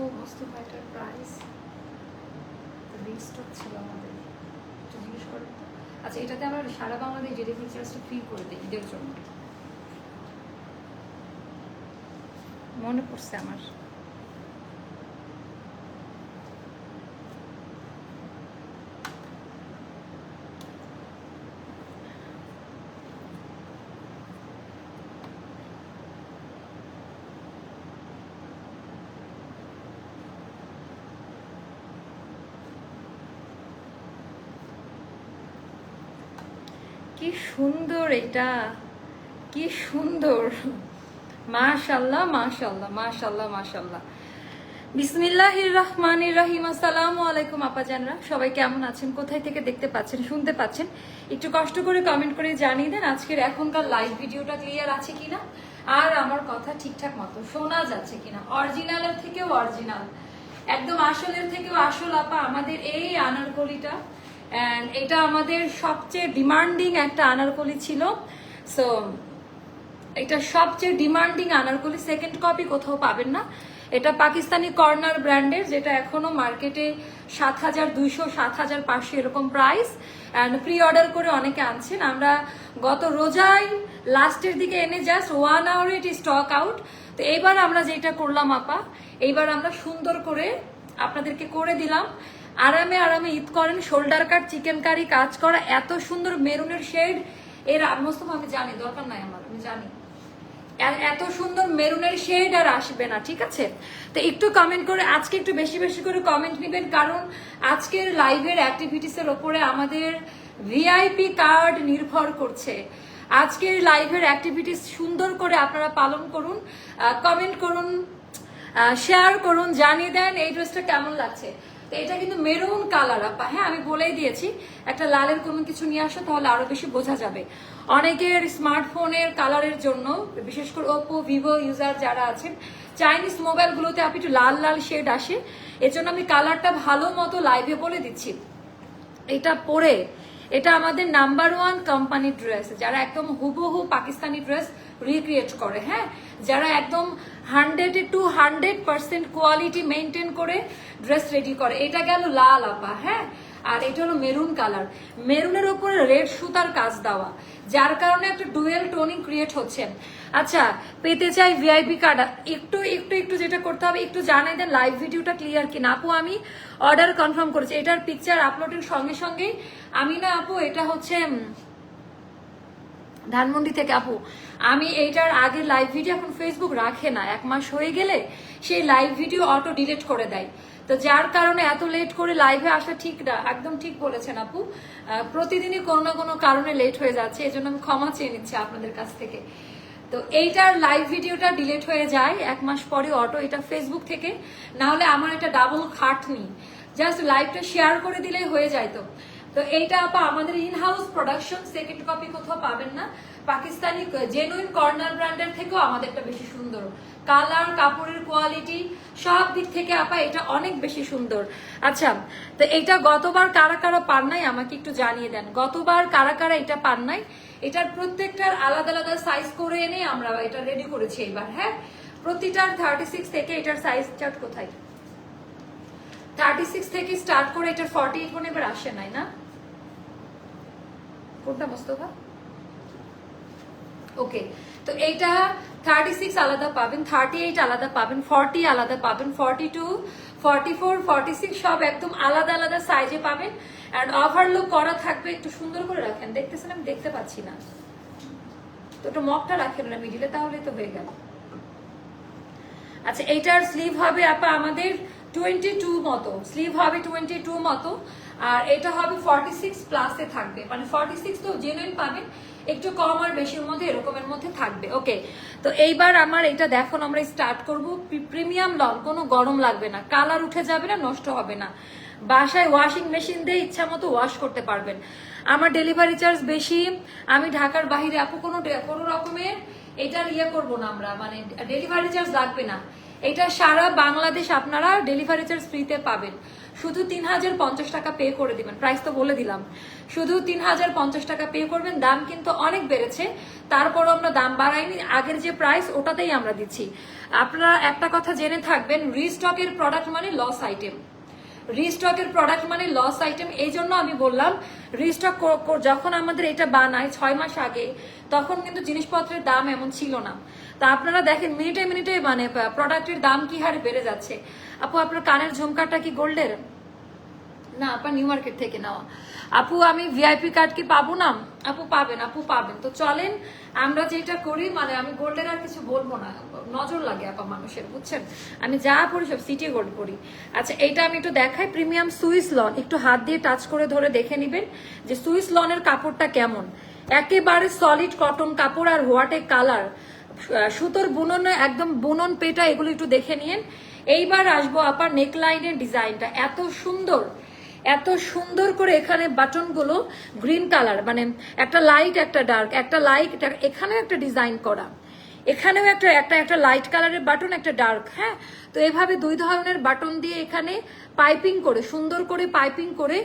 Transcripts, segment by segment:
ও মোস্তফা এটার price restock ছিল আমাদের। একটু জিজ্ঞেস করেন তো। আচ্ছা এটাতে আমরা সারা বাংলাদেশ ডেলিভারি চার্জটা ফ্রি করে দিই ঈদের জন্য। মনে পড়ছে আমার কি সুন্দর এটা। কি সুন্দর। মাশাল্লাহ মাশাল্লাহ মাশাল্লাহ মাশাল্লাহ বিসমিল্লাহির রহমানির রহিম। আসসালামু আলাইকুম, আপাজানরা। সবাই কেমন আছেন? কোথায় থেকে দেখতে পাচ্ছেন, শুনতে পাচ্ছেন? একটু কষ্ট করে কমেন্ট করে জানিয়ে দেন, আজকের এখনকার লাইভ ভিডিওটা ক্লিয়ার আছে কিনা? আর আমার কথা ঠিকঠাক মতো শোনা যাচ্ছে কিনা? অরিজিনালের থেকেও অরিজিনাল একদম আসলের থেকেও আসল আপা, আমাদের এই আনারকলিটা। অ্যান্ড এটা আমাদের সবচেয়ে ডিমান্ডিং একটা আনারকলি ছিল। সো এটা সবচেয়ে ডিমান্ডিং আনারকলি সেকেন্ড কপি কোথাও পাবেন না। এটা পাকিস্তানি কর্নার ব্র্যান্ডের, যেটা এখনও মার্কেটে সাত হাজার দুইশো সাত হাজার পাঁচশো এরকম প্রাইস অ্যান্ড প্রি অর্ডার করে অনেকে আনছেন। আমরা গত রোজাই লাস্টের দিকে এনে জাস্ট ওয়ান আওয়ারে এটি স্টক আউট তো এইবার আমরা যেটা করলাম আপা, এইবার আমরা সুন্দর করে আপনাদেরকে করে দিলাম। আরামে আরামে ঈদ করেন, শোল্ডার কাট, চিকেন কারি, কাজ করা, এত সুন্দর মেরুনের শেড। এর মোস্তফা আমি জানি, দরকার নাই আমার, আমি জানি। এত সুন্দর মেরুনের শেড আর আসবে না, ঠিক আছে? তো একটু কমেন্ট করে, আজকে একটু বেশি বেশি করে কমেন্ট নেবেন, কারণ আজকের লাইভের অ্যাক্টিভিটিস এর ওপরে আমাদের ভিআইপি কার্ড নির্ভর করছে। আজকের লাইভের অ্যাক্টিভিটিস সুন্দর করে আপনারা পালন করুন কমেন্ট করুন শেয়ার করুন, জানিয়ে দেন, এই ড্রেসটা কেমন লাগছে? তো এটা কিন্তু মেরুন কালার, আপা। হ্যাঁ আমি বলেই দিয়েছি, একটা লালের কোনো কিছু নিয়ে আসো, তাহলে আরও বেশি বোঝা যাবে। অনেকের স্মার্টফোনের কালারের জন্য, বিশেষ করে ওপো ভিভো ইউজার যারা আছেন চাইনিজ মোবাইলগুলোতে আপনি একটু লাল লাল শেড আসে। এজন্য আমি কালারটা ভালো মতো লাইভে বলে দিচ্ছি। এটা পরে, এটা আমাদের নাম্বার ওয়ান কোম্পানি ড্রেস যারা একদম হুবহু পাকিস্তানি ড্রেস রিক্রিয়েট করে হ্যাঁ? যারা একদম hundred to hundred percent quality maintain করে ড্রেস রেডি করে। এটা গেল লাল আপা হ্যাঁ? আর এটা হলো মেরুন কালার। মেরুনের উপরে রেড সুতার কাজ দেওয়া, যার কারণে একটা ডুয়েল টোনিং ক্রিয়েট হচ্ছে। আচ্ছা পেতে চাই ভিআইপি কার্ড একটু একটু একটু যেটা করতে হবে, একটু জানাই দেন লাইভ ভিডিওটা ক্লিয়ার কিনা। আপু, আমি অর্ডার কনফার্ম করেছি। এটার পিকচার আপলোডের সঙ্গে সঙ্গেই। আমি না, আপু, এটা হচ্ছে ধানমন্ডি থেকে, আপু আমি এইটার আগের লাইভ ভিডিও এখন ফেসবুক রাখে না। এক মাস হয়ে গেলে সেই লাইভ ভিডিও অটো ডিলিট করে দেয়। তো যার কারণে এত লেট করে লাইভে আসা ঠিক না, একদম ঠিক বলেছেন আপু। প্রতিদিনই কোনো না কোনো কারণে লেট হয়ে যাচ্ছে এই জন্য আমি ক্ষমা চেয়ে নিচ্ছি আপনাদের কাছ থেকে। তো এইটার লাইভ ভিডিওটা ডিলেট হয়ে যায়, এক মাস পরে অটো এটা ফেসবুক থেকে। না হলে আমার এটা ডাবল খাটনি। জাস্ট লাইভটা শেয়ার করে দিলেই হয়ে যায় তো। তো এইটা আপা আমাদের in house production second copy কোথাও পাবেন না। পাকিস্তানি জেনুইন কর্নার ব্র্যান্ডের থেকেও আমাদেরটা বেশি সুন্দর। কালার কাপড়ের কোয়ালিটি সব দিক থেকে আপা এটা অনেক বেশি সুন্দর। আচ্ছা তো এটা গতবার কারা কারা পান নাই আমাকে একটু জানিয়ে দেন। গতবার কারা কারা এটা পান নাই? এটার প্রত্যেকটার আলাদা আলাদা সাইজ করে এনে আমরা এটা রেডি করেছি এবার হ্যাঁ? প্রতিটার থার্টি সিক্স থেকে এটার সাইজ চার্ট কোথায়? থার্টি সিক্স থেকে স্টার্ট করে এটার ফর্টি এইট এবার আসে নাই, না? কোনটা মোস্তফা? ওকে তো এইটা থার্টি সিক্স আলাদা পাবেন থার্টি এইট আলাদা পাবেন ফর্টি আলাদা পাবেন forty two forty four forty six সব একদম আলাদা আলাদা সাইজে পাবেন। অ্যান্ড ওভারলুক করা থাকবে, একটু সুন্দর করে রাখেন। দেখতেছেন, আমি দেখতে পাচ্ছি না। তো একটু মগটা রাখেন না মিডিলে তাহলে তো হয়ে গেল। আচ্ছা এইটার স্লিভ হবে আপা আমাদের টোয়েন্টি টু মতো স্লিভ হবে টোয়েন্টি টু মতো, আর এটা হবে ফর্টি সিক্স প্লাসে থাকবে। মানে ফর্টি সিক্স তো জেনুইন পাবেন, একটু কম আর বেশির মধ্যে এরকমের মধ্যে থাকবে। ওকে তো এইবার আমার এটা দেখো আমরা স্টার্ট করব। প্রিমিয়াম লন, কোনো গরম লাগবে না কালার উঠে যাবে না, নষ্ট হবে না। বাসায় ওয়াশিং মেশিন দিয়ে ইচ্ছা মতো ওয়াশ করতে পারবেন। আমার ডেলিভারি চার্জ বেশি, আমি ঢাকার বাইরে আপু কোনো কোনো রকমের এটার ইয়ে করব না আমরা মানে ডেলিভারি চার্জ লাগবে না। এটা সারা বাংলাদেশ আপনারা ডেলিভারি চার্জ ফ্রিতে পাবেন। শুধু তিন হাজার পঞ্চাশ টাকা পে করে দিবেন। প্রাইস তো বলে দিলাম। শুধু তিন হাজার পঞ্চাশ টাকা পে করবেন, দাম কিন্তু অনেক বেড়েছে। তারপরও আমরা দাম বাড়াইনি। আগের যে প্রাইস ওটাতেই আমরা দিচ্ছি। আপনারা একটা কথা জেনে থাকবেন রিস্টকের প্রোডাক্ট মানে লস আইটেম রিস্টকের প্রোডাক্ট মানে লস আইটেম এই জন্য আমি বললাম রিস্টক যখন আমাদের এটা বানায় ছয় মাস আগে, তখন কিন্তু জিনিসপত্রের দাম এমন ছিল না। তা আপনারা দেখেন, মিনিটে মিনিটে মানে প্রোডাক্টের দাম কি হারে বেড়ে যাচ্ছে। আপু, আপনার কানের ঝুমকাটা কি গোল্ডের? না, আপা নিউ মার্কেট থেকে নেওয়া। আপু, আমি ভিআইপি কার্ড কি পাবো না? আপু পাবেন আপু পাবেন। তো চলেন, আমরা যেটা করি মানে আমি গোল্ডের আর কিছু বলব না। নজর লাগে আপা মানুষের, বুঝছেন? আমি যা পড়ি সব সিটি গোল্ড পড়ি। আচ্ছা এইটা আমি একটু দেখাই প্রিমিয়াম সুইস লন একটু হাত দিয়ে টাচ করে ধরে দেখে নিবেন যে সুইস লনের কাপড়টা কেমন। একেবারে সলিড কটন কাপড় আর হোয়াটে কালার সুতোর বুনন, একদম বুনন পেটা, এগুলো একটু দেখে নিন এইবার আসব আপার নেকলাইনের ডিজাইনটা এত সুন্দর। এত সুন্দর করে এখানে বাটনগুলো গ্রিন কালার মানে একটা লাইট একটা ডার্ক একটা লাইট এখানেও একটা ডিজাইন করা। এখানেও একটা একটা একটা লাইট কালারের বাটন একটা ডার্ক হ্যাঁ? তো এভাবে দুই ধরনের বাটন দিয়ে এখানে পাইপিং করে, সুন্দর করে পাইপিং করে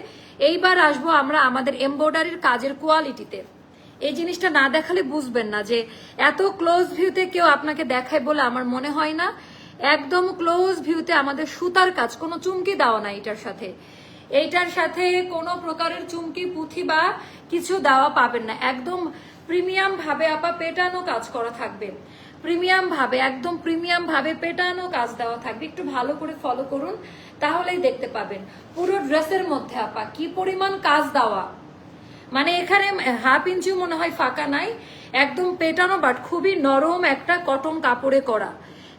এইবার আসব আমরা আমাদের এমব্রয়ডারির কাজের কোয়ালিটিতে এই জিনিসটা না দেখালে বুঝবেন না যে এত ক্লোজ ভিউতে কেউ আপনাকে দেখায় বলে আমার মনে হয় না। একদম ক্লোজ ভিউতে আমাদের সুতার কাজ, কোনো চুমকি দেওয়া না এটার সাথে। এইটার সাথে কোনো প্রকারের চুমকি, পুঁথি বা কিছু দেওয়া পাবেন না। একদম প্রিমিয়াম ভাবে আপা পেটানো কাজ করা থাকবে। প্রিমিয়াম ভাবে, একদম প্রিমিয়াম ভাবে পেটানো কাজ দেওয়া থাকবে। একটু ভালো করে ফলো করুন, তাহলেই দেখতে পাবেন। পুরো ড্রেসের মধ্যে আপা কি পরিমাণ কাজ দেওয়া। মানে এখানে হাফ ইঞ্চি মনে হয় ফাঁকা নাই, একদম পেটানো বাট খুবই নরম একটা কটন কাপড়ে করা।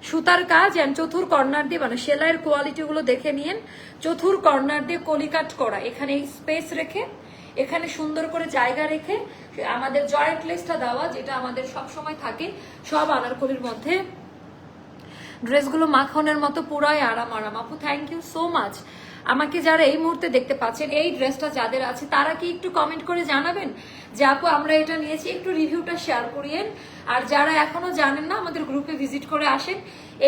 সুতার কাজ অ্যান্ড চতুর কর্নার দিয়ে মানে সেলাইয়ের কোয়ালিটি গুলো দেখে নিন চতুর কর্নার দিয়ে কলিকাট করা। এখানে স্পেস রেখে, এখানে সুন্দর করে জায়গা রেখে আমাদের জয়েন্ট লেসটা দেওয়া, যেটা আমাদের সব সময় থাকে, সব আনারকলির মধ্যে। ড্রেসগুলো মাখনের মতো পুরাই আরাম আরাম। আপু থ্যাংক ইউ সো মাচ আমাকে যারা এই মুহূর্তে দেখতে পাচ্ছেন, এই ড্রেসটা যাদের আছে, তারা কি একটু কমেন্ট করে জানাবেন? যে আপু, আমরা এটা নিয়েছি, একটু রিভিউটা শেয়ার করিয়েন। আর যারা এখনও জানেন না, আমাদের গ্রুপে ভিজিট করে আসেন।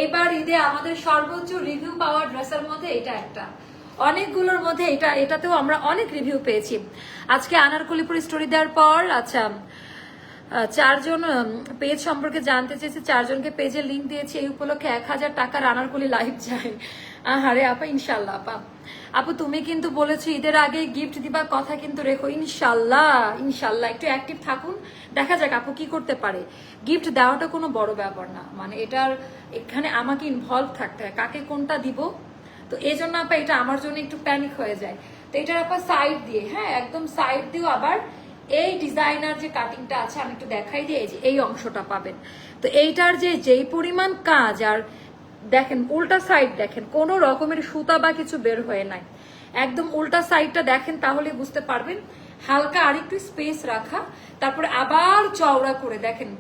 এইবার ঈদে আমাদের সর্বোচ্চ রিভিউ পাওয়ার ড্রেসের মধ্যে এটা একটা। অনেকগুলোর মধ্যে এটা, এটাতেও আমরা অনেক রিভিউ পেয়েছি। আজকে আনারকলিপুর স্টোরি দেওয়ার পর আচ্ছা চারজন পেজ সম্পর্কে জানতে চেয়েছে। চারজনকে পেজের লিঙ্ক দিয়েছি। এই উপলক্ষে এক হাজার টাকার আনারকলি লাইভ যায়। আহারে, আপা ইনশাল্লাহ আপা। আপু, তুমি কিন্তু বলেছ ঈদের আগে গিফট দিবার কথা কিন্তু রেখো ইনশাল্লাহ ইনশাল্লাহ একটু অ্যাক্টিভ থাকুন, দেখা যাক আপু কি করতে পারে। গিফট দেওয়াটা কোনো বড় ব্যাপার না মানে এটার এখানে আমাকে ইনভলভ থাকতে হয়, কাকে কোনটা দিব? তো এই জন্য আপা, এটা আমার জন্য একটু প্যানিক হয়ে যায়। তো এটার আপা সাইড দিয়ে হ্যাঁ একদম সাইড দিয়েও আবার এই ডিজাইনার যে কাটিংটা আছে, আমি একটু দেখাই দিয়ে এই অংশটা পাবেন। তো এইটার যে, যেই পরিমাণ কাজ আর দেখেন, উল্টা সাইড দেখেন, কোনো রকমের সুতা বা কিছু বের হয়ে নাই। একদম উল্টা সাইডটা দেখেন, তাহলে বুঝতে পারবেন। হালকা আরেকটু স্পেস রাখা, তারপরে আবার চওড়া করে দেখেন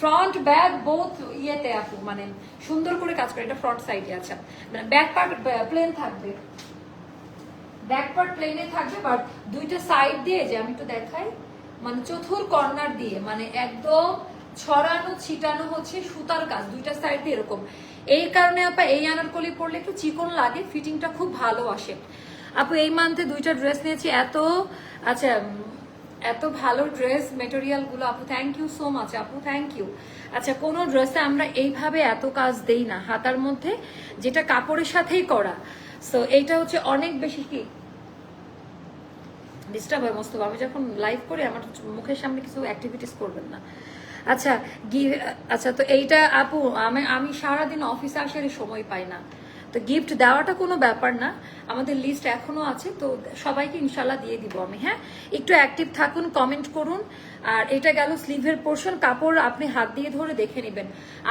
ফ্রন্ট ব্যাক বোথ ইয়েতে আপু মানে সুন্দর করে কাজ করে, এটা ফ্রন্ট সাইডে আছে। মানে ব্যাক পার্ট প্লেন থাকবে। ব্যাক পার্ট প্লেনে থাকবে বাট দুইটা সাইড দিয়ে যে আমি একটু দেখাই মানে চতুর কর্নার দিয়ে মানে একদম ছড়ানো, ছিটানো হচ্ছে সুতার কাজ, দুইটা সাইড দিয়ে এরকম। এই কারণে আপা এই আনারকলি পরলে একটু চিকন লাগে, ফিটিংটা খুব ভালো আসে। আপু, এই মান্থে দুইটা ড্রেস নিয়েছি, এত আচ্ছা এত ভালো ড্রেস মেটেরিয়ালগুলো আপু থ্যাংক ইউ সো মাচ আপু থ্যাংক ইউ আচ্ছা কোনো ড্রেসে আমরা এইভাবে এত কাজ দেই না, হাতার মধ্যে, যেটা কাপড়ের সাথেই করা। সো এইটা হচ্ছে অনেক বেশি কি? ডিস্টার্ব হয়, মস্ত, আমি যখন লাইভ করি, আমার মুখের সামনে কিছু অ্যাক্টিভিটিস করবেন না। আচ্ছা আচ্ছা তো এইটা আপু, আমি আমি সারাদিন অফিসে আসার সময় পাই না। তো গিফট দেওয়াটা কোনো ব্যাপার না, আমাদের লিস্ট এখনও আছে, তো সবাইকে ইনশাল্লাহ দিয়ে দিব আমি হ্যাঁ? একটু অ্যাক্টিভ থাকুন কমেন্ট করুন, আর এটা গেল স্লিভের পোর্শন কাপড় আপনি হাত দিয়ে ধরে দেখে নেবেন।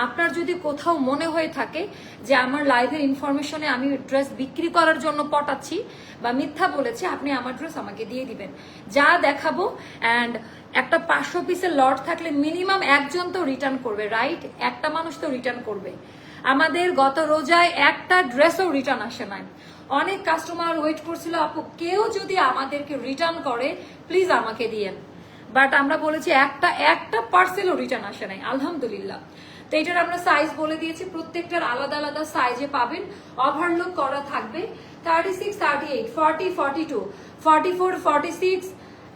আপনার যদি কোথাও মনে হয়ে থাকে যে আমার লাইভের ইনফরমেশনে আমি ড্রেস বিক্রি করার জন্য পটাচ্ছি, বা মিথ্যা বলেছি, আপনি আমার ড্রেস আমাকে দিয়ে দিবেন। যা দেখাবো অ্যান্ড একটা পাঁচশো পিসের লট থাকলে মিনিমাম একজন তো রিটার্ন করবে রাইট একটা মানুষ তো রিটার্ন করবে। আমাদের গত রোজায় একটা ড্রেসও রিটার্ন আসে নাই। অনেক কাস্টমার ওয়েট করছিল, আপু, কেউ যদি আমাদেরকে রিটার্ন করে প্লিজ আমাকে দিয়েন। বাট আমরা বলেছি, একটা একটা পার্সেলও রিটার্ন আসে নাই। আলহামদুলিল্লাহ। তো এটার আমরা সাইজ বলে দিয়েছি, প্রত্যেকটার আলাদা আলাদা সাইজে পাবেন। ওভারলোক করা থাকবে। Thirty six thirty eight forty forty two forty four forty six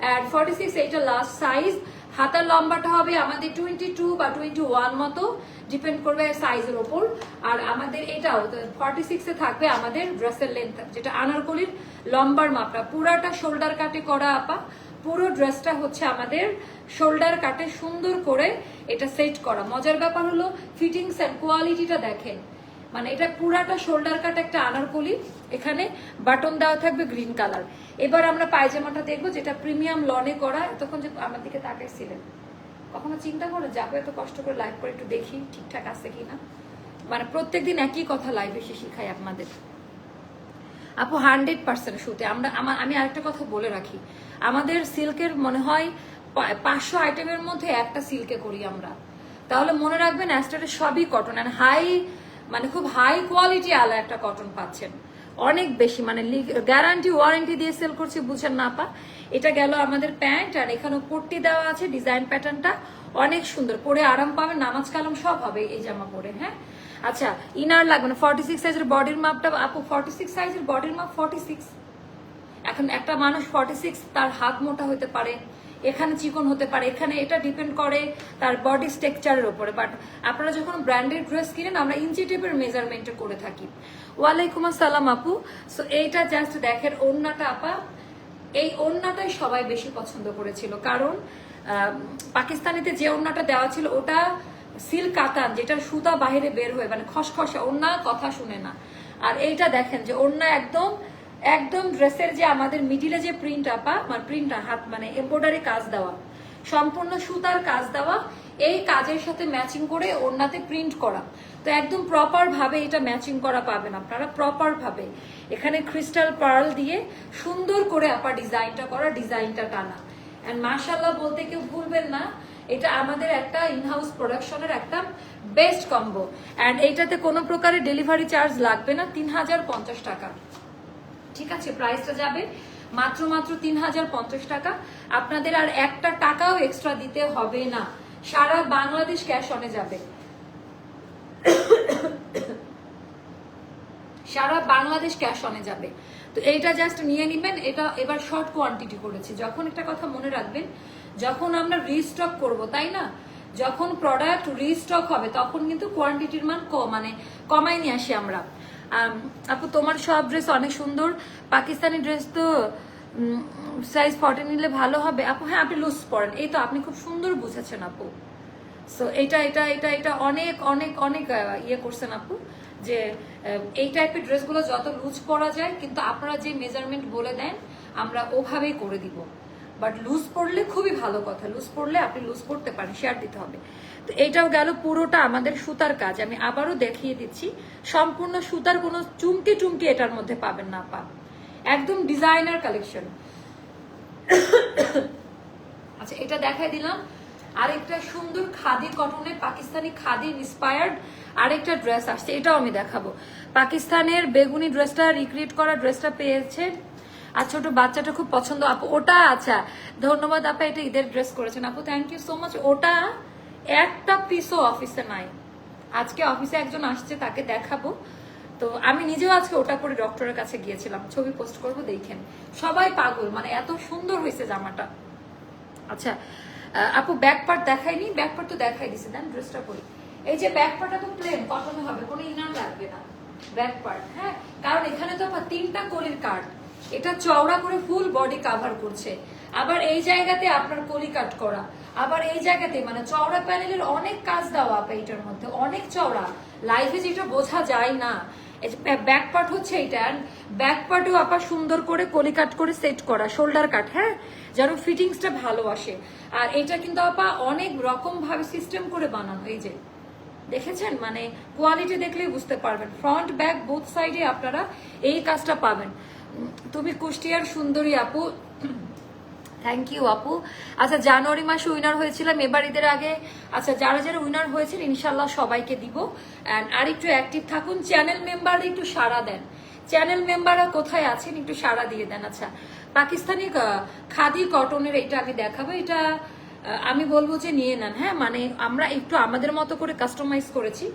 and forty six এইটা লাস্ট সাইজ হাতার লম্বাটা হবে আমাদের টোয়েন্টি টু বা টোয়েন্টি ওয়ান মতো ডিপেন্ড করবে সাইজের ওপর। আর আমাদের এটাও ফর্টি সিক্সে থাকবে আমাদের ড্রেসের লেন্থ যেটা আনারকলির লম্বার মাপটা। পুরাটা শোল্ডার কাটে করা আপা। পুরো ড্রেসটা হচ্ছে আমাদের শোল্ডার কাটে সুন্দর করে এটা সেট করা। মজার ব্যাপার হলো ফিটিংস এন্ড কোয়ালিটিটা দেখেন। মানে এটা পুরাটা শোল্ডার কাট একটা আনারকলি, এখানে বাটন দেওয়া থাকবে গ্রিন কালার এবার আমরা পায়জামাটা দেখব, যেটা প্রিমিয়াম লনে করা, এতক্ষণ যে আমার দিকে তাকাইছিলেন। কখনো চিন্তা করো, যাব এত কষ্ট করে লাইভ করে একটু দেখি ঠিকঠাক আছে কিনা। মানে প্রত্যেকদিন একই কথা লাইভ এসে শিখাই আপনাদের। আপু হান্ড্রেড পার্সেন্ট শুতে আমরা, আমা- আমি আরেকটা কথা বলে রাখি। আমাদের সিল্কের মনে হয় পাঁচশো আইটেমের মধ্যে একটা সিল্কে করি আমরা। তাহলে মনে রাখবেন অ্যাস্টারের সবই কটন অ্যান্ড হাই মানে খুব হাই কোয়ালিটি আলা একটা কটন পাচ্ছেন। অনেক বেশি মানে গ্যারান্টি ওয়ারেন্টি দিয়ে সেল করছি, বুঝেন না পা এটা গেল আমাদের প্যান্ট আর এখানে পট্টি দেওয়া আছে ডিজাইন প্যাটার্নটা অনেক সুন্দর। পরে আরাম পাবেন, নামাজ কালাম সব হবে এই জামা পরে হ্যাঁ? আচ্ছা ইনার লাগবে না ফর্টি সিক্স সাইজের বডির মাপটা, আপু ফর্টি সিক্স সাইজের বডির মাপ ফর্টি সিক্স এখন একটা মানুষ ফর্টি সিক্স তার হাত মোটা হতে পারে এখানে চিকন হতে পারে, এখানে এটা ডিপেন্ড করে তার বডি স্ট্রাকচারের উপরে। বাট আপনারা যখন ব্র্যান্ডেড ড্রেস কিনেন, আমরা ইঞ্চি টেপের মেজারমেন্টে করে থাকি। ওয়ালাইকুম আসসালাম আপু। সো এইটা জাস্ট দেখেন, ওড়নাটা আপা, এই ওড়নাটাই সবাই বেশি পছন্দ করেছিল। কারণ পাকিস্তানিতে যে ওড়নাটা দেওয়া ছিল, ওটা সিল্ক কাতান যেটা সুতা বাইরে বের হয়ে মানে খসখসে, ওড়না কথা শুনে না। আর এইটা দেখেন যে ওড়না একদম একদম ড্রেসের যে আমাদের মিডিলে যে প্রিন্ট আপা মানে প্রিন্ট হাত মানে এমব্রয়ডারি কাজ দেওয়া, সম্পূর্ণ সুতার কাজ দেওয়া, এই কাজের সাথে ম্যাচিং করে ওড়নাতে প্রিন্ট করা। তো একদম প্রপার ভাবে এটা ম্যাচিং করা পাবেন আপনারা প্রপার ভাবে। এখানে ক্রিস্টাল পার্ল দিয়ে সুন্দর করে আপা ডিজাইনটা করা, ডিজাইনটা টানা। অ্যান্ড মার্শাল্লাহ বলতে কেউ ভুলবেন না, এটা আমাদের একটা ইনহাউস প্রোডাকশনের একটা বেস্ট কম্বো অ্যান্ড এইটাতে কোনো প্রকারের ডেলিভারি চার্জ লাগবে না, তিন হাজার পঞ্চাশ টাকা। ঠিক আছে প্রাইসটা যাবে। মাত্র মাত্র তিন হাজার পঞ্চাশ টাকা। আপনাদের আর একটা টাকাও এক্সট্রা দিতে হবে না। সারা বাংলাদেশ ক্যাশ অনে যাবে। সারা বাংলাদেশ ক্যাশ অনে যাবে। তো এইটা জাস্ট নিয়ে নিবেন। এটা এবার শর্ট কোয়ান্টিটি করেছি। যখন একটা কথা মনে রাখবেন যখন আমরা রিস্টক করব তাই না? যখন প্রোডাক্ট রিস্টক হবে তখন কিন্তু কোয়ান্টিটির মান কম মানে কমাই নিয়ে আসি আমরা। আম, আপু, তোমার সব ড্রেস অনেক সুন্দর। পাকিস্তানি ড্রেস তো সাইজ ফর্টি নিলে ভালো হবে। আপু হ্যাঁ আপনি লুজ পরেন। এই তো আপনি খুব সুন্দর বুঝেছেন আপু। সো এটা এটা এটা এটা অনেক অনেক অনেক ইয়ে করছেন আপু যে এই টাইপের ড্রেসগুলো যত লুজ পরা যায়, কিন্তু আপনারা যে মেজারমেন্ট বলে দেন, আমরা ওভাবেই করে দিব। বাট লুজ পড়লে খুবই ভালো কথা। লুজ পড়লে আপনি লুজ পড়তে পারেন শেয়ার দিতে হবে। তো এইটাও গেল পুরোটা আমাদের সুতার কাজ। আমি আবারও দেখিয়ে দিচ্ছি, সম্পূর্ণ সুতার কোনো চুমকি টুমকি এটার মধ্যে পাবেন না পা একদম ডিজাইনার কালেকশন। আচ্ছা এটা দেখাই দিলাম। আরেকটা সুন্দর খাদি কটনের, পাকিস্তানি খাদি ইন্সপায়ার্ড আরেকটা ড্রেস আসছে, এটাও আমি দেখাবো। পাকিস্তানের বেগুনি ড্রেসটা রিক্রিয়েট করা ড্রেসটা পেয়েছে আর ছোট বাচ্চাটা খুব পছন্দ। আপু, ওটা আচ্ছা ধন্যবাদ আপা, এটা ঈদের ড্রেস করেছেন। আপু থ্যাংক ইউ সো মাচ ওটা একটা পিসও অফিসে নাই। আজকে অফিসে একজন আসছে, তাকে দেখাবো। তো আমি নিজেও আজকে ওটা করে ডক্টরের কাছে গিয়েছিলাম। ছবি পোস্ট করব, দেখেন। সবাই পাগল মানে এত সুন্দর হয়েছে জামাটা। আচ্ছা আপু ব্যাক পার্ট দেখাইনি ব্যাক পার্ট তো দেখাই দিছি, দেন ড্রেসটা করি এই যে ব্যাক পার্টটা তো প্লেন কটনে হবে, কোনো ইনার লাগবে না। ব্যাক পার্ট হ্যাঁ? কারণ এখানে তো তিনটা কলির কাট এটা চওড়া করে ফুল বডি কাভার করছে। আবার এই জায়গাতে আপনার কলি কাট করা। আবার এই জায়গাতে মানে চওড়া প্যানেলের অনেক কাজ দেওয়া আপা এটার মধ্যে, অনেক চওড়া। লাইফে যেটা বোঝা যায় না ব্যাক পার্ট হচ্ছে এটা ব্যাক পার্টেও আপা সুন্দর করে কলি কাট করে সেট করা শোল্ডার কাট হ্যাঁ? যেন ফিটিংসটা ভালো আসে। আর এটা কিন্তু আপা অনেক রকম ভাবে সিস্টেম করে বানানো, এই যে। দেখেছেন? মানে কোয়ালিটি দেখলেই বুঝতে পারবেন। ফ্রন্ট ব্যাক বোথ সাইডে আপনারা এই কাজটা পাবেন। তুমি কুষ্টিয়ার সুন্দরী আপু থ্যাংক ইউ আপু আচ্ছা জানুয়ারি মাসে উইনার হয়েছিলাম। এবার ঈদের আগে আচ্ছা যারা যারা উইনার হয়েছেন ইনশাল্লাহ সবাইকে দিব। অ্যান্ড আর একটু অ্যাক্টিভ থাকুন চ্যানেল মেম্বার একটু সাড়া দেন। চ্যানেল মেম্বাররা কোথায় আছেন, একটু সাড়া দিয়ে দেন। আচ্ছা পাকিস্তানি খাদি কটনের এটা আমি দেখাবো। এটা আমি বলব যে নিয়ে নেন। হ্যাঁ মানে আমরা একটু আমাদের মতো করে কাস্টমাইজ করেছি।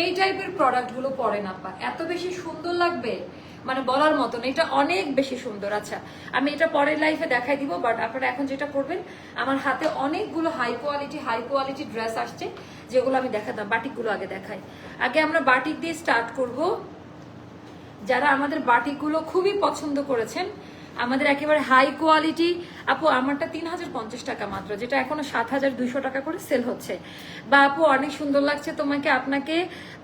এই টাইপের প্রোডাক্টগুলো পরে না পা এত বেশি সুন্দর লাগবে। মানে বলার মতন, এটা অনেক বেশি সুন্দর। আচ্ছা আমি এটা পরের লাইফে দেখাই দিব বাট আপনারা এখন যেটা করবেন, আমার হাতে অনেকগুলো high quality high quality dress আসছে, যেগুলো আমি দেখাতাম, বাটিকগুলো আগে দেখাই। আগে আমরা বাটিক দিয়ে স্টার্ট করব। যারা আমাদের বাটিকগুলো খুবই পছন্দ করেছেন আমাদের একেবারে হাই কোয়ালিটি আপু, আমারটা তিন হাজার পঞ্চাশ টাকা মাত্র, যেটা এখনও সাত হাজার দুইশো টাকা করে সেল হচ্ছে। বা আপু, অনেক সুন্দর লাগছে তোমাকে, আপনাকে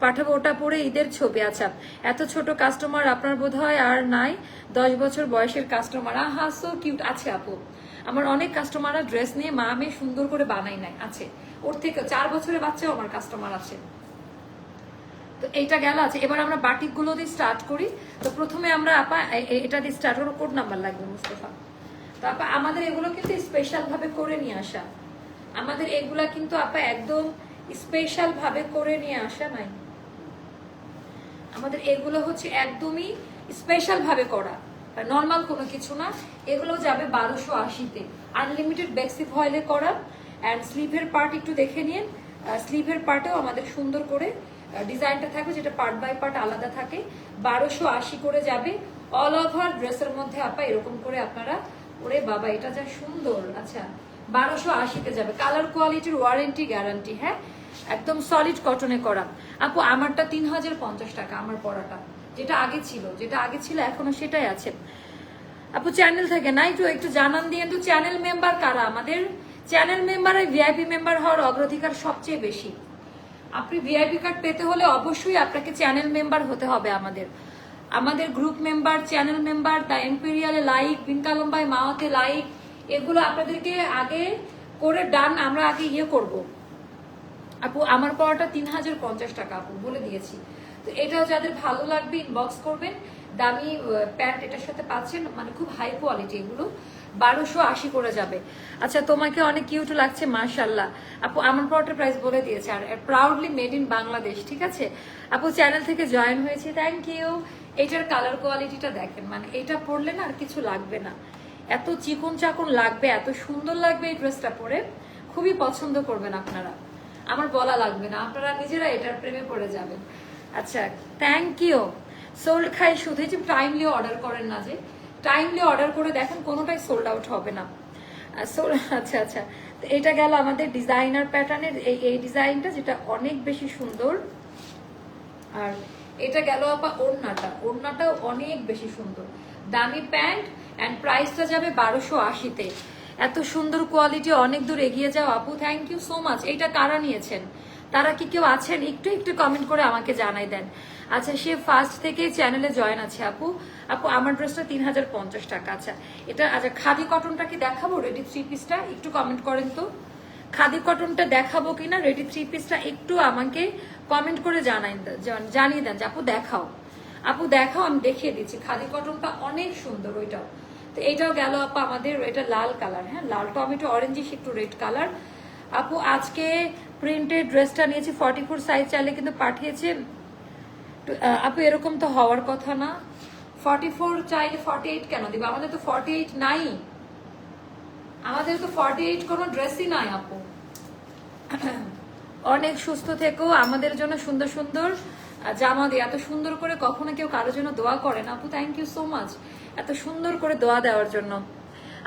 পাঠাবো, ওটা পরে ঈদের ছবি আচ্ছা এত ছোট কাস্টমার আপনার বোধ হয় আর নাই, দশ বছর বয়সের কাস্টমার আহা সো কিউট আছে আপু, আমার অনেক কাস্টমাররা ড্রেস নিয়ে মা মেয়ে সুন্দর করে বানাই নাই আছে। ওর থেকে চার বছরের বাচ্চাও আমার কাস্টমার আছে। তো এইটা গেল আছে। এবার আমরা বাটিকগুলো দিয়ে স্টার্ট করি। তো প্রথমে আমরা আপা এটা দিয়ে স্টার্ট করব কোড নাম্বার লাগবে মুস্তফা। তো আপা, আমাদের এগুলো কিন্তু স্পেশাল ভাবে করে নিয়ে আসা। আমাদের এগুলা কিন্তু আপা একদম স্পেশাল ভাবে করে নিয়ে আসা নাই। আমাদের এগুলো হচ্ছে একদমই স্পেশাল ভাবে করা। নর্মাল কোনো কিছু না। এগুলো যাবে বারোশো আশিতে। আনলিমিটেড বেক্সি ফয়েলে করা। অ্যান্ড স্লিভের পার্ট একটু দেখে নিন। স্লিভের পার্টেও আমাদের সুন্দর করে ডিজাইনটা থাকবে যেটা পার্ট বাই পার্ট আলাদা থাকে। বারোশো আশি করে যাবে। অল ওভার ড্রেসের মধ্যে আপা এরকম করে আপনারা ওরে বাবা, এটা যা সুন্দর। আচ্ছা বারোশো আশিতে যাবে। কালার কোয়ালিটির ওয়ারেন্টি গ্যারান্টি হ্যাঁ? একদম সলিড কটনে করা। আপু, আমারটা তিন হাজার পঞ্চাশ টাকা, আমার পড়াটা যেটা আগে ছিল, যেটা আগে ছিল, এখনও সেটাই আছে। আপু চ্যানেল থেকে না, একটু একটু জানান দিয়ে তো চ্যানেল মেম্বার কারা আমাদের? চ্যানেল মেম্বার আর ভিআইপি মেম্বার হওয়ার অগ্রাধিকার সবচেয়ে বেশি। আপনি ভিআইপি কার্ড পেতে হলে অবশ্যই আপনাকে চ্যানেল মেম্বার হতে হবে আমাদের। আমাদের group member channel member the এম্পেরিয়ালে like বিনকালম্বাই মাওয়াতে লাইক এগুলো আপনাদেরকে আগে করে ডান আমরা আগে ইয়ে করব। আপু, আমার পড়াটা তিন হাজার পঞ্চাশ টাকা, আপু, বলে দিয়েছি। তো এটাও যাদের ভালো লাগবে ইনবক্স করবেন। দামি প্যান্ট এটার সাথে পাচ্ছেন মানে খুব হাই কোয়ালিটি এগুলো। বারোশো আশি করে যাবে। আচ্ছা তোমাকে অনেক কিউট লাগছে মাশাল্লাহ আপু, আমার পড়াটার প্রাইস বলে দিয়েছে, আর প্রাউডলি মেড ইন বাংলাদেশ, ঠিক আছে? আপু চ্যানেল থেকে জয়েন হয়েছি থ্যাংক ইউ এটার কালার কোয়ালিটিটা দেখেন মানে এটা পরলে না আর কিছু লাগবে না। এত চিকন চাকন লাগবে, এত সুন্দর লাগবে এই ড্রেসটা পরে। খুবই পছন্দ করবেন আপনারা। আমার বলা লাগবে না, আপনারা নিজেরা এটার প্রেমে পড়ে যাবেন। আচ্ছা থ্যাংক ইউ সোল্ড খাই, শুধু যে টাইমলি অর্ডার করেন না যে টাইমলি অর্ডার করে দেখেন কোনোটাই সোল্ড আউট হবে না। সোল আচ্ছা আচ্ছা। তো এটা গেল আমাদের ডিজাইনার প্যাটার্নের এই এই ডিজাইনটা যেটা অনেক বেশি সুন্দর। আর এটা গেল আপা ওড়নাটা। ওড়নাটাও অনেক বেশি সুন্দর। দামি প্যান্ট অ্যান্ড প্রাইসটা যাবে বারোশো আশিতে। এত সুন্দর কোয়ালিটি অনেক দূর এগিয়ে যাও আপু। থ্যাংক ইউ সো মাচ এইটা কারা নিয়েছেন? তারা কি কেউ আছেন? একটু একটু কমেন্ট করে আমাকে জানাই দেন। আচ্ছা সে ফার্স্ট থেকে চ্যানেলে জয়েন আছে, আপু। আপু, আমার ড্রেসটা তিন হাজার পঞ্চাশ টাকা। আচ্ছা এটা আচ্ছা খাদি কটনটা কি দেখাবো? রেডি থ্রি পিসটা একটু কমেন্ট করেন তো। খাদি কটনটা দেখাবো কিনা? রেডি থ্রি পিসটা একটু আমাকে কমেন্ট করে জানাই জানিয়ে দেন যে, আপু, দেখাও। আপু, দেখাও, আমি দেখিয়ে দিচ্ছি। খাদি কটনটা অনেক সুন্দর ওইটাও। তো এইটাও গেল, আপু, আমাদের এটা লাল কালার হ্যাঁ? লাল টমেটো অরেঞ্জিশ একটু রেড কালার আপু, আজকে প্রিন্টেড ড্রেসটা নিয়েছি ফর্টি ফোর সাইজ চাইলে কিন্তু পাঠিয়েছে আপু, এরকম তো হওয়ার কথা না। ফর্টি ফোর চাইলে ফর্টি এইট কেন দিবে? আমাদের তো ফর্টি এইট নাই। আমাদের তো ফর্টি এইট কোনো ড্রেসই নাই, আপু। অনেক সুস্থ থেকো, আমাদের জন্য সুন্দর সুন্দর জামা দিয়ে। এত সুন্দর করে কখনো কেউ কারোর জন্য দোয়া করে না, আপু। থ্যাংক ইউ সো মাচ এত সুন্দর করে দোয়া দেওয়ার জন্য।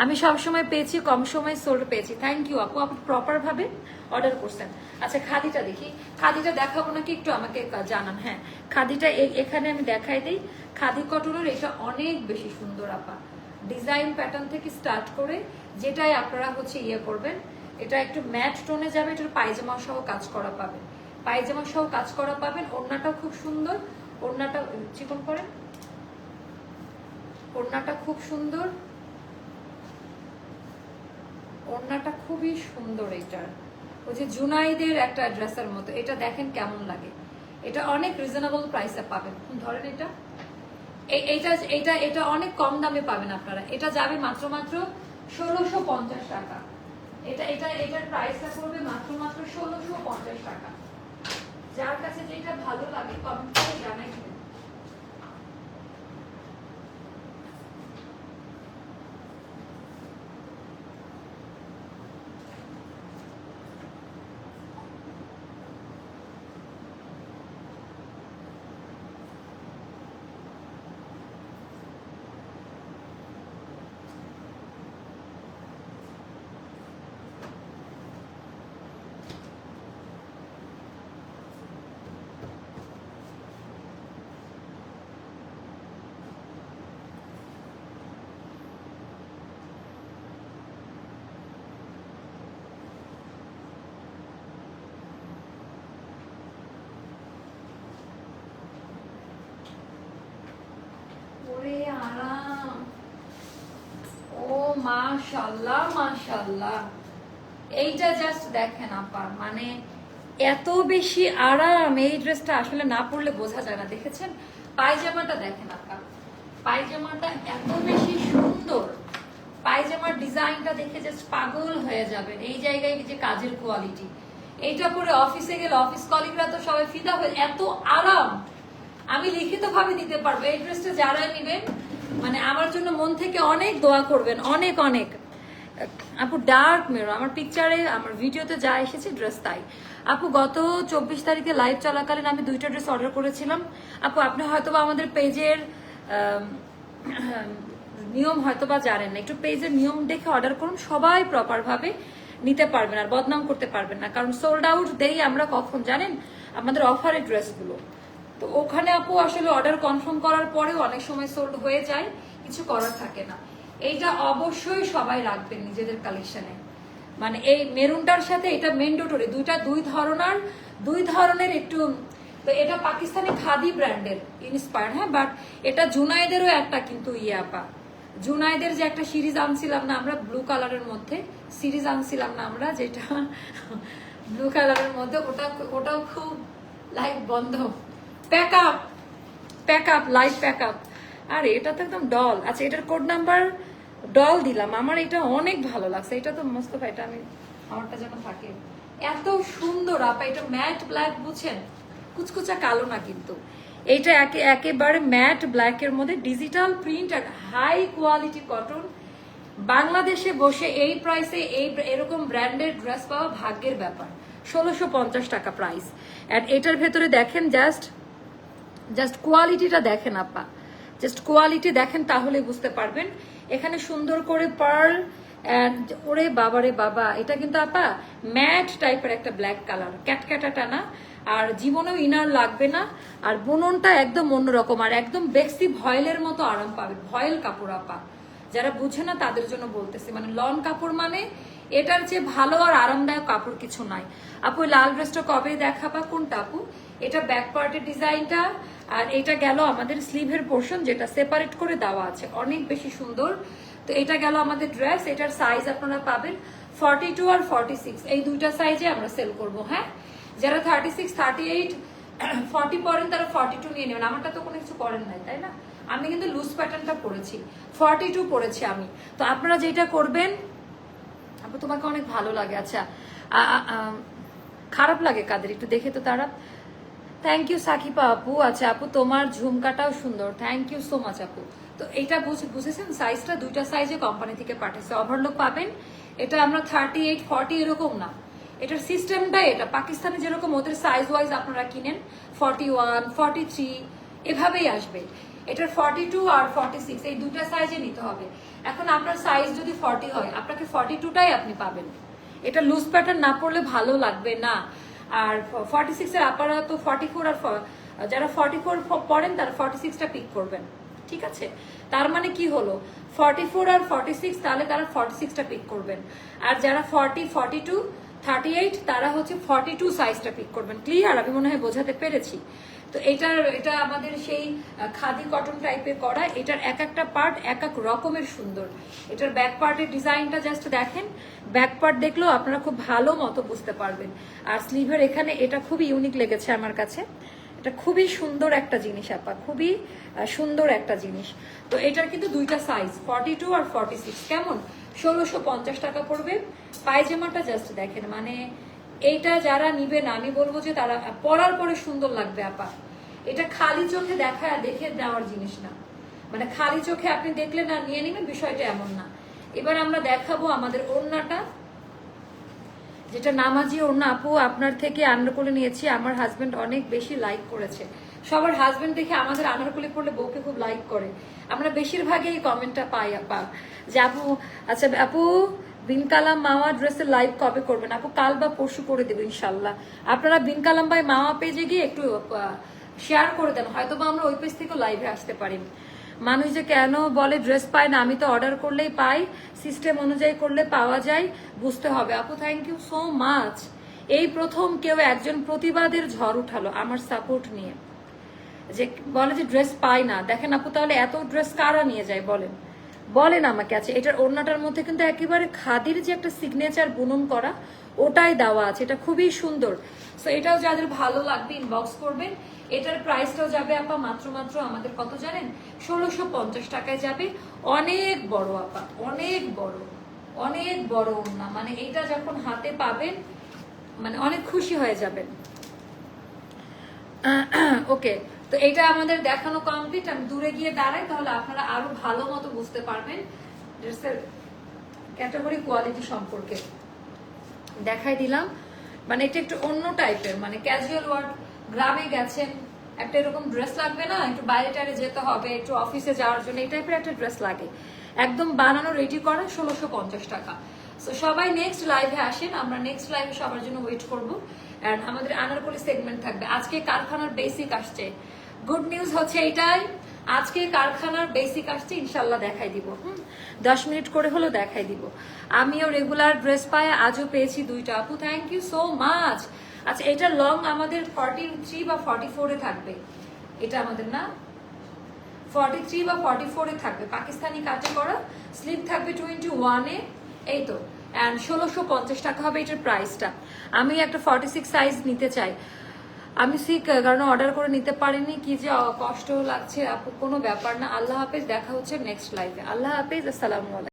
আমি সব সময় পেয়েছি, কম সময় সোল্ড পেয়েছি। থ্যাংক ইউ আপু। আপু প্রপার ভাবে অর্ডার করছেন। আচ্ছা খাদিটা দেখি। খাদিটা দেখাবো নাকি? একটু আমাকে জানান। হ্যাঁ খাদিটা এখানে আমি দেখাই দিই। খাদি কটনের এটা অনেক বেশি সুন্দর, আপা। ডিজাইন প্যাটার্ন থেকে স্টার্ট করে যেটাই আপনারা হচ্ছে ইয়ে করবেন, এটা একটু ম্যাট টোনে যাবে, এটার পায়জামা সহ কাজ করা পাবেন। পায়জামা সহ কাজ করা পাবেন। ওড়নাটাও খুব সুন্দর। ওড়নাটা চিকন করেন। ওড়নাটা খুব সুন্দর। ওড়নাটা খুবই সুন্দর এটার ওই যে জুনাইদের একটা ড্রেসের মতো, এটা দেখেন কেমন লাগে। এটা অনেক রিজনেবল প্রাইসে পাবেন। ধরেন এটা। এইটা এটা এটা অনেক কম দামে পাবেন আপনারা। এটা যাবে মাত্র মাত্র ষোলোশো পঞ্চাশ টাকা। এটা এটা, এটার প্রাইসটা পড়বে মাত্র মাত্র ষোলোশো পঞ্চাশ টাকা। যার কাছে যেটা ভালো লাগে কমেন্ট করে জানাই। মাশাল্লাহ মাশাল্লাহ এইটা জাস্ট দেখেন আপা মানে এত বেশি আরাম এই ড্রেসটা আসলে না পরলে বোঝা যায় না, দেখেছেন? পায়জামাটা দেখেন আপা, পায়জামাটা এত বেশি সুন্দর। পায়জামার ডিজাইনটা দেখে জাস্ট পাগল হয়ে যাবেন, এই জায়গায় যে কাজের কোয়ালিটি এইটা পরে অফিসে গেলে অফিস কলিগরা তো সবাই ফিদা হয়ে, এত আরাম। আমি লিখিত ভাবে দিতে পারব, এই ড্রেসটা যারা নেবেন মানে আমার জন্য মন থেকে অনেক দোয়া করবেন, অনেক অনেক। আপু ডার্ক মেরো আমার পিকচারে আমার ভিডিওতে যা এসেছে ড্রেস তাই। আপু, গত চব্বিশ তারিখে লাইভ চলাকালীন আমি দুইটা ড্রেস অর্ডার করেছিলাম। আপু, আপনি হয়তোবা আমাদের পেজের নিয়ম হয়তো বা জানেন না। একটু পেজের নিয়ম দেখে অর্ডার করুন, সবাই প্রপার ভাবে নিতে পারবেন আর বদনাম করতে পারবেন না। কারণ সোল্ড আউট দেই আমরা কখন, জানেন? আমাদের অফারের ড্রেসগুলো তো ওখানে আপু আসলে অর্ডার কনফার্ম করার পরেও অনেক সময় সোল্ড হয়ে যায়, কিছু করার থাকে না। এইটা অবশ্যই সবাই রাখবেন নিজেদের কালেকশনে মানে এই মেরুনটার সাথে এটা মেন্ডোটরি দুইটা দুই ধরনের দুই ধরনের একটু এটা পাকিস্তানি খাদি ব্র্যান্ডের ইন্সপায়ার হ্যাঁ বাট এটা জুনাইদেরও একটা কিন্তু ইয়ে আপা। জুনাইদের যে একটা সিরিজ আনছিলাম না আমরা ব্লু কালারের মধ্যে সিরিজ আনছিলাম না আমরা, যেটা ব্লু কালারের মধ্যে, ওটা, ওটাও খুব লাইট বন্ধ। Pack up pack up light pack up আর, এটা তো একদম ডল আচ্ছা এটার কোড নাম্বার ডল দিলাম। আমার এটা অনেক ভালো লাগছে। এটা তো মোস্তফা এটা আমি আমারটা যেন থাকে। এত সুন্দর, আপা, এটা ম্যাট ব্ল্যাক বুঝছেন? কুচকুচা কালো না কিন্তু। এইটা একে একেবারে ম্যাট ব্ল্যাকের মধ্যে ডিজিটাল প্রিন্ট আর হাই কোয়ালিটি কটন বাংলাদেশে বসে এই প্রাইসে এই এরকম ব্র্যান্ডের ড্রেস পাওয়া ভাগ্যের ব্যাপার। ষোলোশো টাকা প্রাইস অ্যান্ড এটার ভেতরে দেখেন জাস্ট জাস্ট কোয়ালিটিটা দেখেন আপা। জাস্ট কোয়ালিটি দেখেন তাহলে বুঝতে পারবেন। এখানে সুন্দর করে পার্ল অ্যান্ড ওরে বাবারে বাবা, এটা কিন্তু আপা ম্যাট টাইপের একটা ব্ল্যাক কালার ক্যাটক্যাটাটা না। আর জীবনেও ইনার লাগবে না। আর বুননটা একদম অন্যরকম, আর একদম বেক্সি ভয়েলের মতো আরাম পাবে। ভয়েল কাপড় আপা। যারা বুঝে না তাদের জন্য বলতেছি মানে লন কাপড় মানে এটার যে ভালো আর আরামদায়ক কাপড় কিছু নাই। আপু লাল ড্রেসটা কবে দেখাবা? কোনটা আপু? এটা ব্যাক পার্টের ডিজাইনটা, আর এটা গেল আমাদের স্লিভের পোর্শন যেটা সেপারেট করে দেওয়া আছে। অনেক বেশি সুন্দর। তো এটা গেল আমাদের ড্রেস এটার সাইজ আপনারা পাবেন ফর্টি টু আর ফর্টি সিক্স এই দুইটা সাইজে আমরা সেল করব হ্যাঁ? যারা thirty six thirty eight forty পরেন তারা ফর্টি টু নিয়ে নেবেন। আমারটা তো কোনো কিছু করেন নাই, তাই না? আমি কিন্তু লুজ প্যাটার্নটা পরেছি। ফর্টি টু পরেছি আমি। তো আপনারা যেটা করবেন তোমাকে অনেক ভালো লাগে। আচ্ছা খারাপ লাগে কাদের? একটু দেখে তো তারা। থ্যাংক ইউ সাকিবা আপু। আচ্ছা আপু, তোমার ঝুমকাটাও সুন্দর। থ্যাংক ইউ সো মাচ আপু। তো এটা বুঝ- বুঝেছেন? সাইজটা দুইটা সাইজে কোম্পানি থেকে পাঠিয়েছে ওভারলোক পাবেন। এটা আমরা থার্টি এইট ফর্টি এরকম না। এটার সিস্টেমটা এটা। পাকিস্তানে যেরকম ওদের সাইজ ওয়াইজ আপনারা কিনেন ফর্টি ওয়ান ফর্টি থ্রি এভাবেই আসবে। এটার ফর্টি টু আর ফর্টি সিক্স এই দুটা সাইজে নিতে হবে। এখন আপনার সাইজ যদি ফর্টি হয়, আপনাকে ফর্টি টুটাই আপনি পাবেন। এটা লুজ প্যাটার্ন না পড়লে ভালো লাগবে না। আর ফর্টি সিক্স এর আপারা তো ফর্টি ফোর আর যারা ফর্টি ফোর পড়েন, তারা ফর্টি সিক্সটা পিক করবেন। ঠিক আছে? তার মানে কি হলো? ফর্টি ফোর আর ফর্টি সিক্স তাহলে তারা ফর্টি সিক্সটা পিক করবেন। আর যারা forty forty two thirty eight তারা হচ্ছে ফর্টি টু সাইজটা পিক করবেন। ক্লিয়ার আমি মনে হয় বোঝাতে পেরেছি। তো এটার, এটা আমাদের সেই খাদি কটন টাইপের করা। এটার এক একটা পার্ট এক এক রকমের সুন্দর। এটার ব্যাক পার্টের ডিজাইনটা জাস্ট দেখেন। ব্যাক পার্ট দেখলেও আপনারা খুব ভালো মতো বুঝতে পারবেন। আর স্লিভের এখানে এটা খুবই ইউনিক লেগেছে আমার কাছে। এটা খুবই সুন্দর একটা জিনিস, আপা। খুবই সুন্দর একটা জিনিস। তো এটার কিন্তু দুইটা সাইজ ফর্টি টু আর ফর্টি সিক্স কেমন? ষোলোশো পঞ্চাশ টাকা পড়বে। পায়জামাটা জাস্ট দেখেন। মানে এইটা যারা নিবে না, আমি বলব যে তারা পরার পরে সুন্দর লাগবে, আপা। এটা খালি চোখে দেখা দেখে দেওয়ার জিনিস না। মানে খালি চোখে আপনি দেখলে না, নিয়ে নেবেন বিষয়টা এমন না। এবার আমরা দেখাবো আমাদের ওড়নাটা, যেটা নামাজি ওড়না, আপু, আপনার থেকে আনারকলি নিয়েছি। আমার হাজবেন্ড অনেক বেশি লাইক করেছে। সবার হাজবেন্ড দেখে আমাদের আনারকলি পড়লে বউকে খুব লাইক করে। আমরা বেশিরভাগই কমেন্টটা পাই, আপা। যে আপু আচ্ছা আপু বিন কালাম মামা ড্রেসের লাইভ কবে করবেন? আপু, কাল বা পরশু করে দেবো ইনশাল্লাহ আপনারা বিন কালাম ভাই মামা পেজে গিয়ে একটু শেয়ার করে দেন হয়তো বা আমরা ওই পেজ থেকে লাইভে আসতে পারি। মানুষ যে কেন বলে ড্রেস পায় না, আমি তো অর্ডার করলেই পাই সিস্টেম অনুযায়ী করলে পাওয়া যায়, বুঝতে হবে। আপু থ্যাংক ইউ সো মাচ এই প্রথম কেউ একজন প্রতিবাদের ঝড় উঠালো আমার সাপোর্ট নিয়ে। যে বলে যে ড্রেস পাই না। দেখেন আপু, তাহলে এত ড্রেস কারা নিয়ে যায়, বলেন। বলেন আমাকে আছে, এটার ওড়নাটার মধ্যে কিন্তু একেবারে খাদির যে একটা সিগনেচার বুনন করা, ওটাই দেওয়া আছে, এটা খুবই সুন্দর। সো এটাও যাদের ভালো লাগবে ইনবক্স করবেন। এটার প্রাইসটাও যাবে আপা মাত্র মাত্র আমাদের কত জানেন? ষোলোশো পঞ্চাশ টাকায় যাবে। অনেক বড় আপা, অনেক বড় অনেক বড় ওড়না। মানে এটা যখন হাতে পাবেন মানে অনেক খুশি হয়ে যাবেন। ওকে তো এটা আমাদের দেখানো কমপ্লিট আমি দূরে গিয়ে দাঁড়াই, তাহলে আপনারা আরও ভালো মতো বুঝতে পারবেন ড্রেসের ক্যাটাগরি কোয়ালিটি সম্পর্কে। দেখাই দিলাম। মানে এটা একটু অন্য টাইপের মানে ক্যাজুয়াল ওয়ার্ক গ্রামে গেছেন, একটা এরকম ড্রেস লাগবে না, একটু বাইরে টাইরে যেতে হবে, একটু অফিসে যাওয়ার জন্য, এই টাইপের একটা ড্রেস লাগে। একদম বানানো রেডি করা ষোলোশো পঞ্চাশ টাকা। সো সবাই নেক্সট লাইভে আসেন, আমরা নেক্সট লাইভে সবার জন্য ওয়েট করব। আমাদের আনারকলি সেগমেন্ট থাকবে। আজকে কারখানার বেসিক আসছে। গুড নিউজ হচ্ছে এটাই। আজকে কারখানার বেসিক আসছে, ইনশাল্লাহ দেখাই দিব। হুম, দশ মিনিট করে হলেও দেখাই দিব। আমিও রেগুলার ড্রেস পাই আজও পেয়েছি দুইটা। আপু থ্যাংক ইউ সো মাচ আচ্ছা এটা লং আমাদের ফর্টি থ্রি বা ফর্টি ফোরে থাকবে। এটা আমাদের না? ফর্টি থ্রি বা ফর্টি ফোরে থাকবে। পাকিস্তানি কাটে করা। স্লিপ থাকবে টোয়েন্টি ওয়ানে এই তো। অ্যান্ড ষোলোশো পঞ্চাশ টাকা হবে এটার প্রাইসটা আমি একটা ফর্টি সিক্স সাইজ নিতে চাই। আমি সিক কারণ অর্ডার করে নিতে পারিনি, কি যে, কষ্ট লাগছে আপু, কোনো ব্যাপার না। আল্লাহ হাফেজ, দেখা হচ্ছে নেক্সট লাইফে আল্লাহ হাফেজ, আসসালামু আলাইকুম।